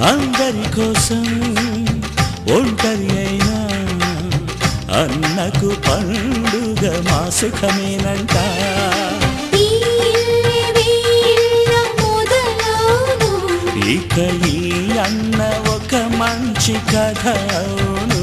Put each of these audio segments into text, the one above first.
అందరి కోసం ఒంటరి అయినా అన్నకు పండుగ మా సుఖమేనంట. ఇక ఈ అన్న ఒక మంచి కథ అవును.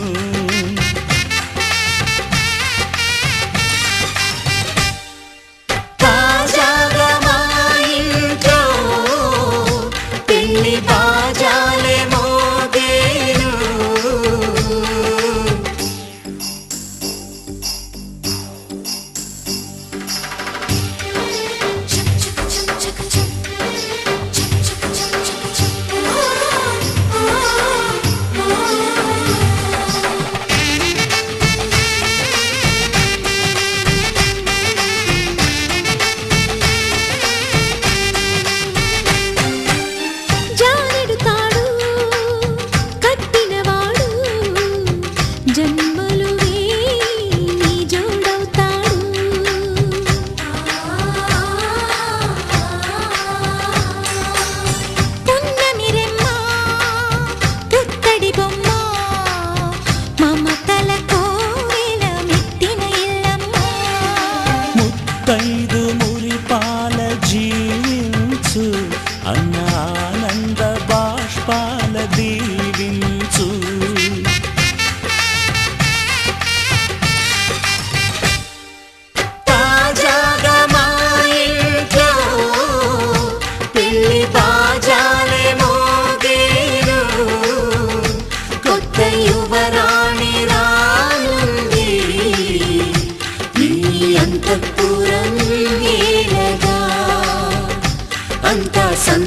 Anna.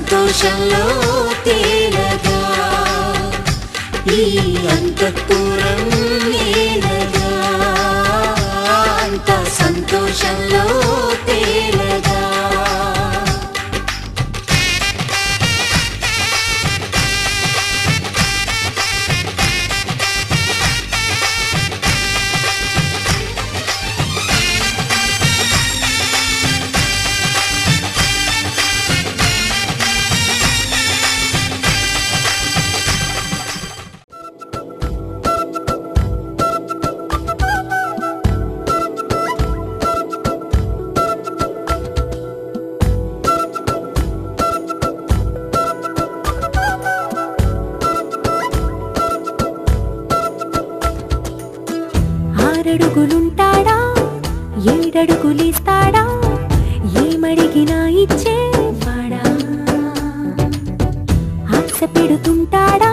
సంతోషంలో తేలగా ఈ అంతఃపురం నేనగా అంత సంతోషంలో తే హింస పెడుతుంటాడా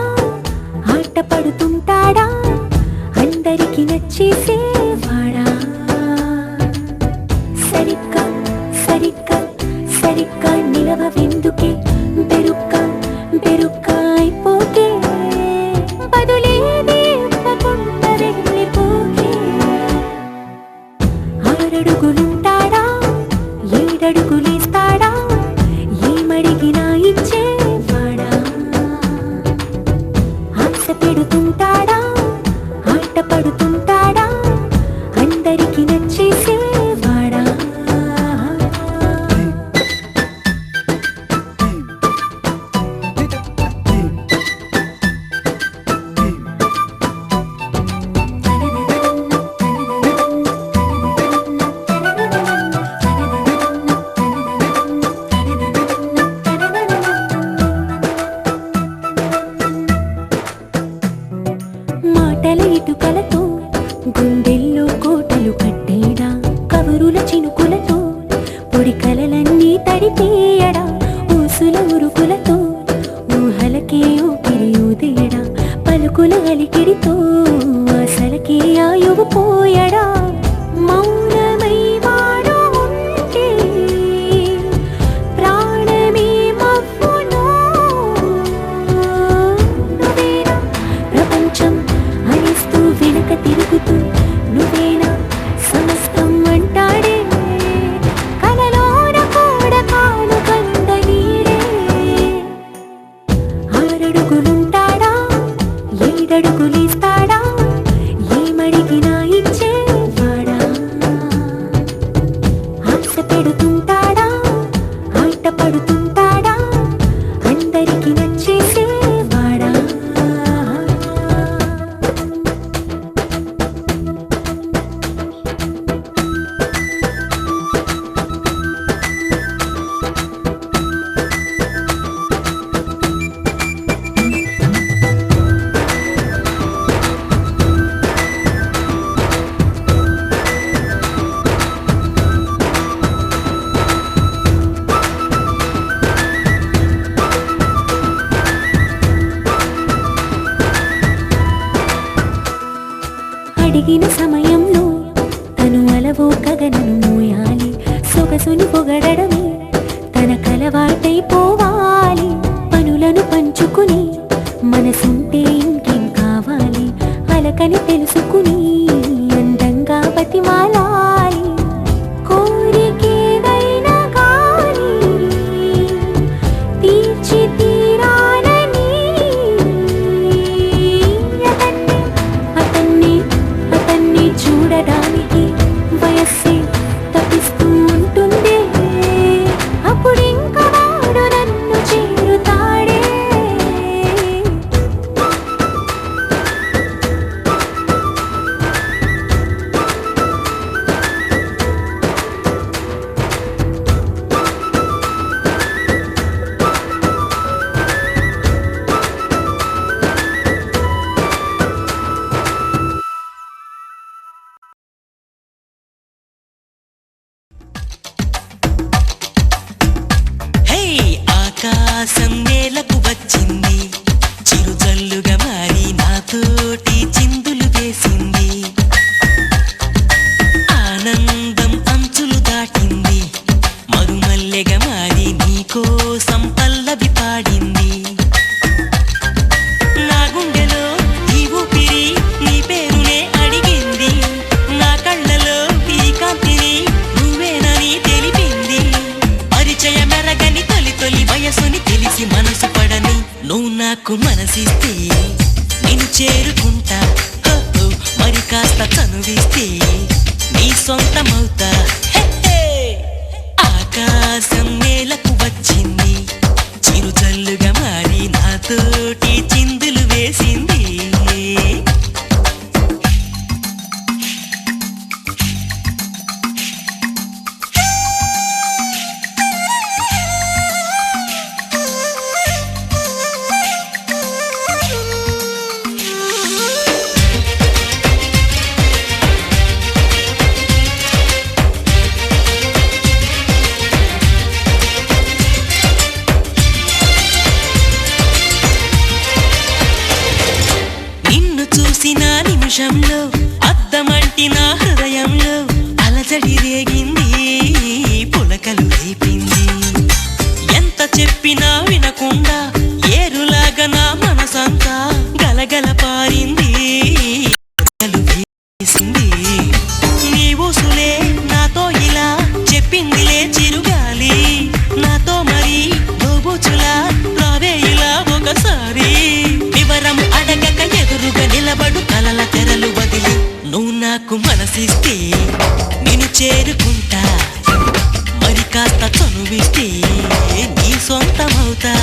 எடுத்து కలయిటు కలత అడిగిన సమయంలో తను అలవోకగనను మోయాలి. సొగసుని పొగడమే తన కలవాటైపోవాలి పనులను పంచుకుని మనసుంటే ఇంకేం కావాలి? అలకని తెలుసుకుని பாசம் కనువిస్తే నీ సొంతమవుతా. తోటి నా హృదయంలో అలజడి రేగింది నాకు నేను చేరుకుంటా. మరి కాస్త చనువిస్తే నీ సొంతమవుతా.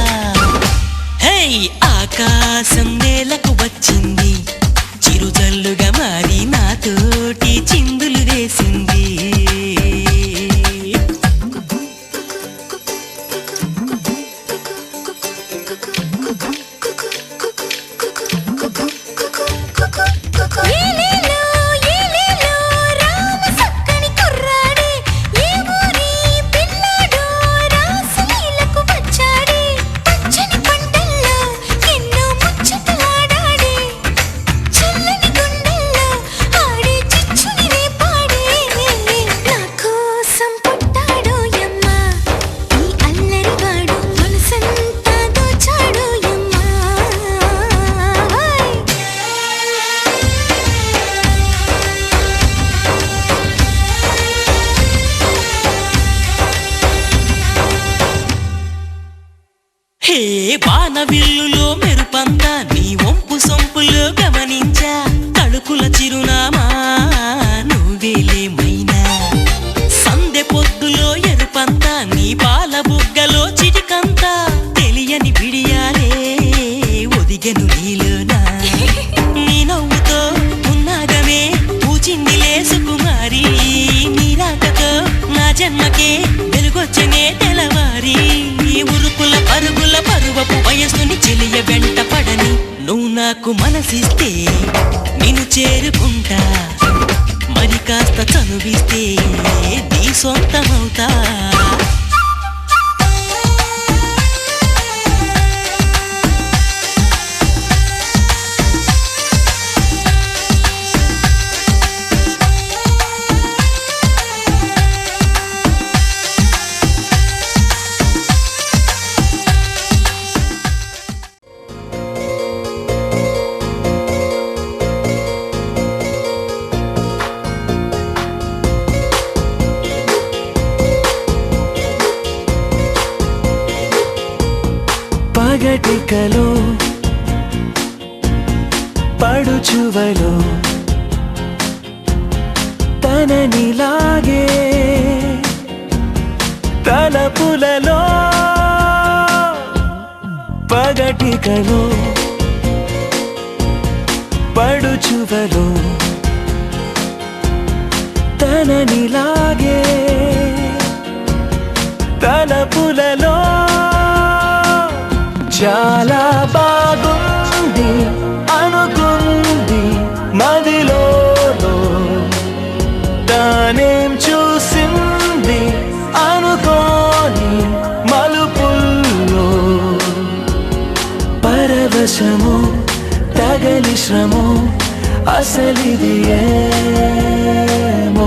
హే ఆకాశం నేలకు వచ్చింది. చిరుజల్లుగా మారి నాతోటి చిందులు వేసింది. విల్లులో మెరుపంతా నీ వంపు సొంపులో గమనించా. తడుకుల చిరునామా నువ్వేలే మైనా సందె పొద్దులో ఎరుపంత నీ పాల బుగ్గలో చిటికంతా. తెలియని బిడియాలే ఒదిగెను నీలోనా. నీ నవ్వుతో ఉన్నాగమే పూచింది సుకుమారి నీ రాకతో నా జన్మకే నాకు మనసిస్తే నిన్ను చేరుకుంటా. మరి కాస్త చనువిస్తే నీ సొంతమవుతా. పగటికలో పడుచువలో తననిలాగే తలపులలో పగటికలో పడుచువలో తననిలాగే తలపులలో పరిశ్రమం అసలిది ఏమో.